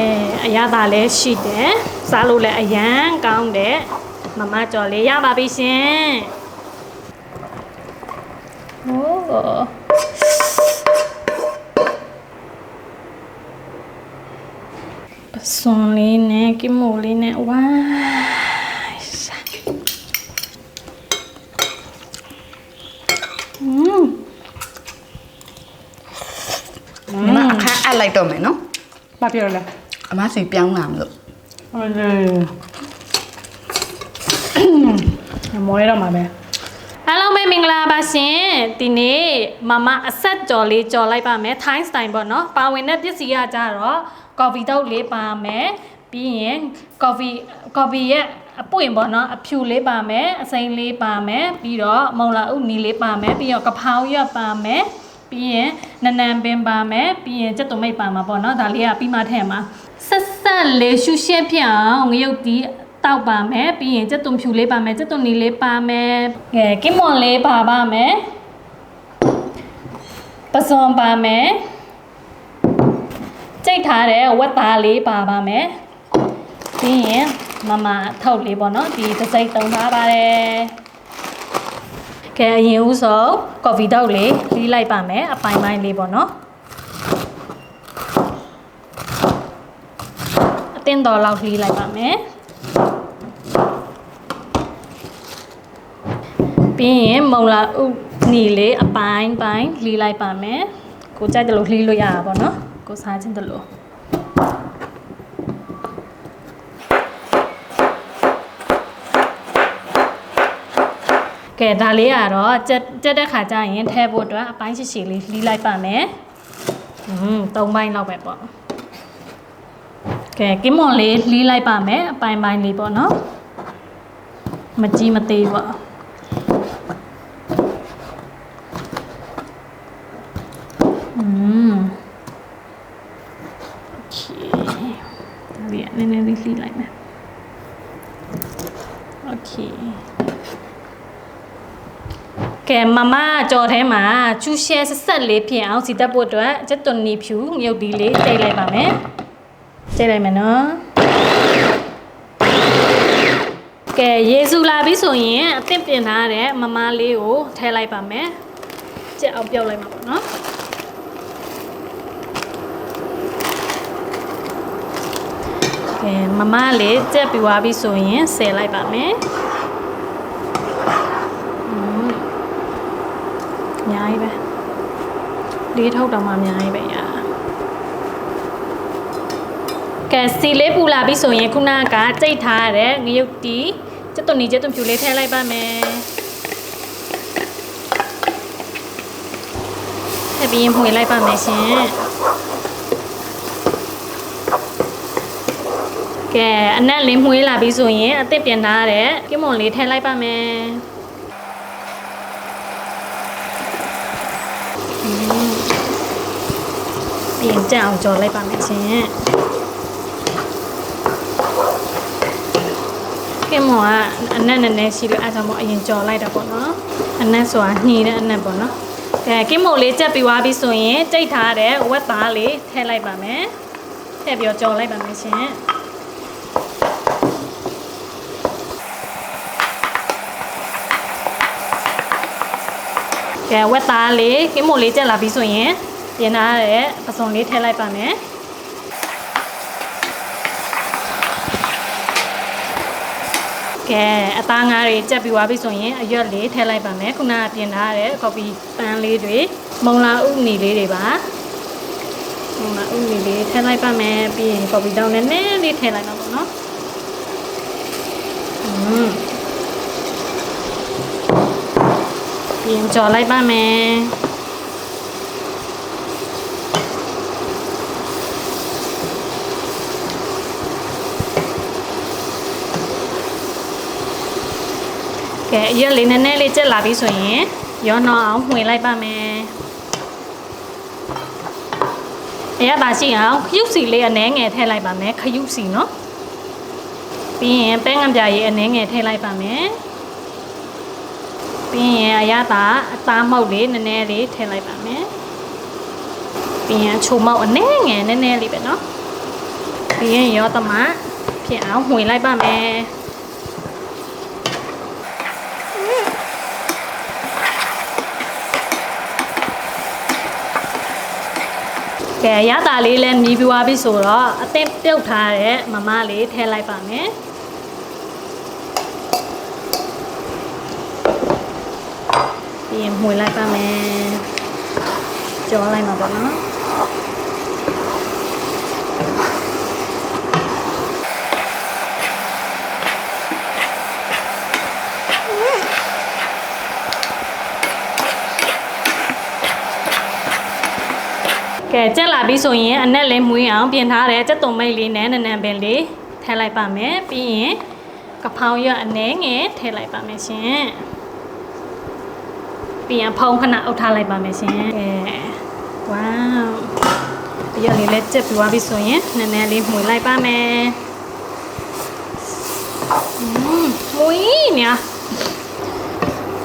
ဲအရသာလည်းရှိတယ်စားလို့လည်းအရန်ကောင်းတယ်မမကြော်လေးရပါပြီရှင်ဟိုးပစွန်လေးနဲ့ကိမိုလေးနဲ့ဝိုင်းစားอืมညီမအခန်းအပ်လိုက်တော့မယ်နော်ဘာပြောလဲ အမစီပြောင်းလာမလို့ဟုတ်လေမောရတော့မှာပဲအားလုံးပဲမင်္ဂလာပါရှင်ဒီနေ့မမအဆက်ကြော်လေးကြော်လိုက်ပါမယ် Thai style ပေါ့နော်ပါဝင်တဲ့ပစ္စည်းကကြတော့ coffee တုပ်လေးပါမယ်ပြီးရင် coffee coffee ရဲ့အပွင့်ပေါ့နော်အဖြူလေးပါမယ်အစိမ်းလေးပါမယ်ပြီးတော့မုံလာဥနီလေးပါမယ်ပြီးတော့ကဖောင်းရွက်ပါမယ် ပြီးရင်နနန်ပင်ပါမယ်ပြီးရင်ကြက်သွမိတ်ပါမှာပေါ့နော်ဒါလေးကပြီးမှထည့်မှာဆက်ဆက်လေးရှုရှက်ပြအောင်ငရုတ်တီးတောက်ပါမယ်ပြီးရင်ကြက်သွဖြူလေးပါမယ်ကြက်သွနီလေးပါမယ်ငယ်ကင်မွန်လေးပါပါမယ်ပစွန်ပါမယ်ကြိတ်ထားတဲ့ဝက်သားလေးပါပါမယ်ပြီးရင်မမထောက်လေးပေါ့နော်ဒီတစ်စိတ်သုံးထားပါတယ် ကဲအရင်ဦးဆုံးကော်ဖီတောက်လေးလီးလိုက်ပါမယ်အပိုင်းပိုင်းလေးပေါ့နော်အတင်းတော်လောက်လီးလိုက်ပါမယ်ပြီးရင်မုံလာဥနီလေးအပိုင်းပိုင်းလီးလိုက်ပါမယ်ကိုကြိုက်တယ်လို့လီးလို့ရတာပေါ့နော်ကိုစားခြင်းတယ်လို့ ကဲဒါလေးကတော့ကြက်ကြက်တဲ့ခါကျရင်ထဲဖို့အတွက်အပိုင်းရှိရှိလေးလီးလိုက်ပါမယ်။อืม၃ပိုင်းလောက်ပဲပေါ့။ကဲကင်းမွန်လေးလီးလိုက်ပါမယ်အပိုင်းပိုင်းလေးပေါ့နော်။မကြီးမသေးပေါ့။อืมโอเคဒါလေးကနည်းနည်းလေးလီးလိုက်မယ်။ Okay ကဲမမကြော်ထဲမှာချူရှဲဆက်ဆက်လေးဖြစ်အောင်စီတက်ဖို့အတွက်ကျက်သွန်နီဖြူမြုပ်ဒီလေးတိတ်လိုက်ပါမယ်တိတ်လိုက်မယ်နော်ကဲရေစုလာပြီဆိုရင်အသင့်ပြင်ထားတဲ့မမလေးကိုထည့်လိုက်ပါမယ်ကျက်အောင်ပြုတ်လိုက်မှာပေါ့နော်ကဲမမလေးကျက်ပြီးသွားပြီဆိုရင်ဆယ်လိုက်ပါမယ် အများကြီးပဲလေးထုတ်တောင်မှအများကြီးပဲရာကဲစီလေးပူလာပြီဆိုရင်ခုနကကြိတ်ထားရတဲ့ငရုတ်တီကျက်သွန်နီကျက်သွန်ဖြူလေးထည့်လိုက်ပါမယ်ထည့်ပြီးရင်မှွေလိုက်ပါမယ်ရှင်ကဲအနက်လေးမှွေးလာပြီဆိုရင်အသစ်ပြင်ထားတဲ့ကင်းမွန်လေးထည့်လိုက်ပါမယ် ပြင်ကြအောင်ကြော်လိုက်ပါမယ်ရှင်ကဲမောကအနက်နည်းနည်းရှိလို့အဲဒါမို့အရင်ကြော်လိုက်တာပေါ့နော်အနက်ဆိုတာညှီတဲ့အနက်ပေါ့နော်ကဲကင်းမို့လေးကြက်ပြီးသွားပြီဆိုရင်ကြိတ်ထားတဲ့ဝက်သားလေးထည့်လိုက်ပါမယ်ထည့်ပြီးတော့ကြော်လိုက်ပါမယ်ရှင် ကဲဝက်သားလေးကင်းမို့လေးကြက်လာပြီဆိုရင်ပြင်ထားတဲ့ပစုံလေးထည့်လိုက်ပါမယ်ကဲအသားငါးတွေကြက်ပြီးသွားပြီဆိုရင်အရွက်လေးထည့်လိုက်ပါမယ်ခုနကပြင်ထားတဲ့ကော်ပီပန်းလေးတွေမုံလာဥနီလေးတွေပါမုံလာဥနီလေးထည့်လိုက်ပါမယ်ပြီးရင်ကော်ပီတောင်းနဲ့နည်းလေးထည့်လိုက်တော့ပေါ့နော်อืม ပြင်ကြော်လိုက်ပါမယ်ကဲအရက်လေးနည်းနည်းလေးကျက်လာပြီဆိုရင်ရောနှောအောင်မှွေလိုက်ပါမယ်အရက်ပါရှိအောင်ခရုစီလေးအနှဲငယ်ထည့်လိုက်ပါမယ်ခရုစီနော်ပြီးရင်ပဲငံပြာရည်အနှဲငယ်ထည့်လိုက်ပါမယ် ပြီးရင်အရသာအသားမုတ်လေးနည်းနည်းလေးထည့်လိုက်ပါမယ်ပြီးရင်ချိုမောက်အနှဲငယ်နည်းနည်းလေးပဲနော်ပြီးရင်ရောတမဖြစ်အောင်ဝင်လိုက်ပါမယ်ကဲရတာလေးလည်းမြည်ပြွားပြီဆိုတော့အသင့်ပြုတ်ထားတဲ့မမလေးထည့်လိုက်ပါမယ် ပြီးရင်မှွေလိုက်ပါမယ်ကြောလိုက်မှာပေါ့နော်ကဲကြက်လာပြီဆိုရင်အနက်လေးမွေးအောင်ပြင်ထားတဲ့ကြက်သွန်မိတ်လေးနဲ့နနံပင်လေးထည့်လိုက်ပါမယ်ပြီးရင်ကဖောင်ရအနှဲငယ်ထည့်လိုက်ပါမယ်ရှင် ပြီးရင်ဖုံးခဏအုပ်ထားလိုက်ပါမယ်ရှင်ကဲဝေါပြီးရလေးလည်းကြက်ပြီးသွားပြီဆိုရင်နည်းနည်းလေးမှွေလိုက်ပါမယ်อืมမွေးညာ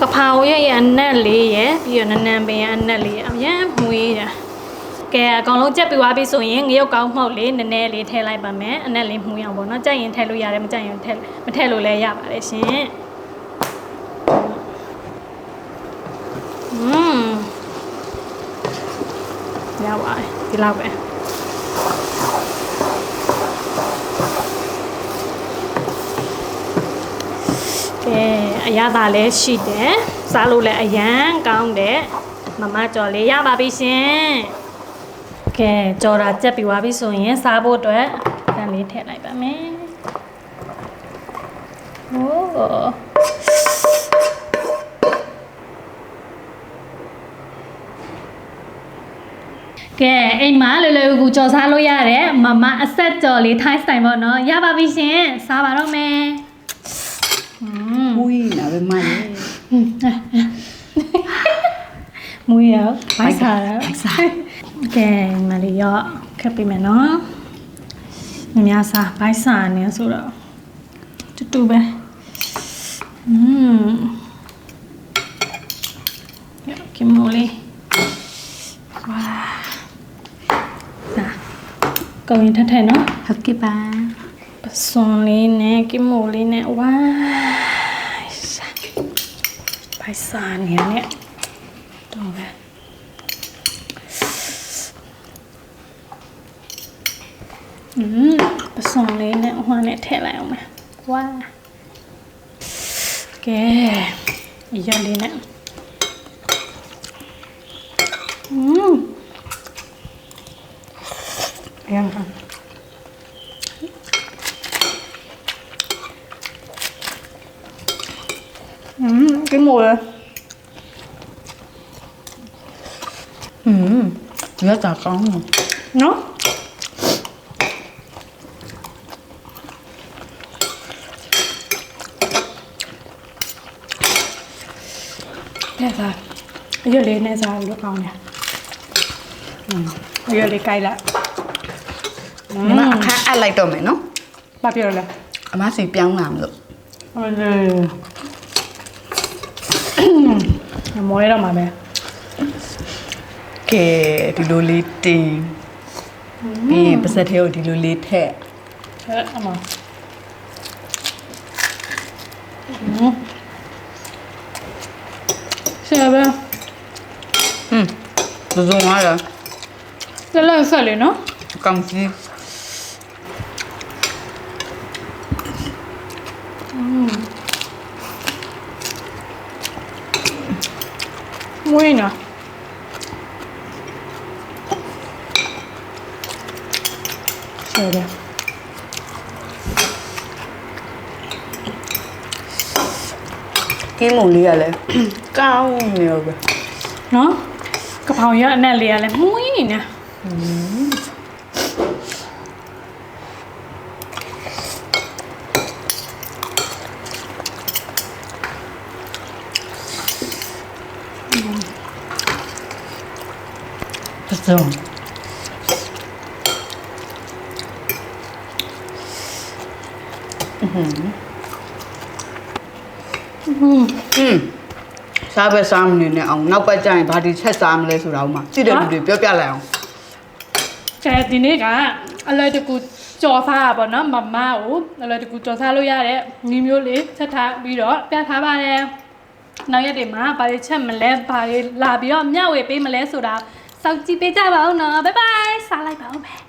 ကဖောင်ရဲ့ရဲ့အနက်လေးရဲ့ပြီးတော့နနံပင်ရဲ့အနက်လေးအရင်မွေးတာကဲအကောင်လုံးကြက်ပြီးသွားပြီဆိုရင်ငရုတ်ကောင်းမှုတ်လေးနည်းနည်းလေးထည့်လိုက်ပါမယ်အနက်လေးမှုအောင်ပေါ့နော်ကြိုက်ရင်ထည့်လို့ရတယ်မကြိုက်ရင်ထည့်မထည့်လို့လည်းရပါတယ်ရှင် ရပါတယ်ဒီလောက်ပဲကဲအရသာလည်းရှိတယ်စားလို့လည်းအရန်ကောင်းတယ်မမကြော်လေးရပါပြီရှင်ကဲကြော်တာကြက်ပြီးသွားပြီဆိုရင်စားဖို့အတွက်တန်လေးထည့်လိုက်ပါမယ်ဟိုး ကဲအိမ်မှာလွယ်လွယ်ကူကူကြော်စားလို့ရတယ်မမအဆက်ကြော်လေးထိုင်းစတိုင်ပေါ့နော်ရပါပြီရှင်စားပါတော့မယ်မွေးလာပဲမလေးမွေးရောဘိုက်စားရောဘိုက်စားကဲမလေးရောခက်ပြီမယ်နော်မြများစားဘိုက်စားနေဆိုတော့တူတူပဲอืม Yo, qué mole. ကောင်းရင်ထက်ထဲနော်ဟုတ်ကဲ့ပါပစွန်လေးနဲ့ကင်မိုလေးနဲ့ဝါဘိုက်စားနေနဲ့တော့ပဲอืมပစုံလေးနဲ့အဟွာနဲ့ထည့်လိုက်အောင်မယ်ဝါကဲအရလေးနဲ့ cái mùi à? ừ rất là con nó. Nè rồi giờ lên nè sao được con nè? Giờ lên cay lại. Ừ. Mà ừ. khá ăn lại tôm này nó. Bao nhiêu là má thì piang làm được. မအခန်းအပ်လိုက်တော့မယ်နော်ဘာပြောလဲအမစီပြောင်းလာမလို့ဟုတ်တယ်မောရတော့မှာပဲကဲဒီလိုလေးတင်ပြီးရင်ပါစက်သေးကိုဒီလိုလေးထည့်အဲအမဆရာပဲဟွန်းဇုံဇုံလာစလက်ဆက်လေနော်ကောင်းစီ မွေးနော်ဆရာပဲကင်းမုံလေးကလည်းကောင်းနေရောပဲနော်ကပောင်ရအနက်လေးကလည်းမွေးနေ ပစုံอืมอืมစားပဲစားမနေနဲ့အောင်နောက်ပတ်ကျရင်ဘာဒီချက်စားမလဲဆိုတာဥမာသိတဲ့လူတွေပြောပြလိုက်အောင်ကဲဒီနေ့ကအလဲတကူကြော်စားတာပေါ့နော်မမကိုအလဲတကူကြော်စားလို့ရတဲ့ညီမျိုးလေးချက်ထားပြီးတော့ပြထားပါတယ်နောက်ရက်တွေမှာဘာတွေချက်မလဲဘာတွေလာပြီးတော့မျှဝေပေးမလဲဆိုတာ စောင့်ကြည့်ပေးကြပါဦးနော်ဘိုင်ဘိုင်စားလိုက်ပါဦးမယ်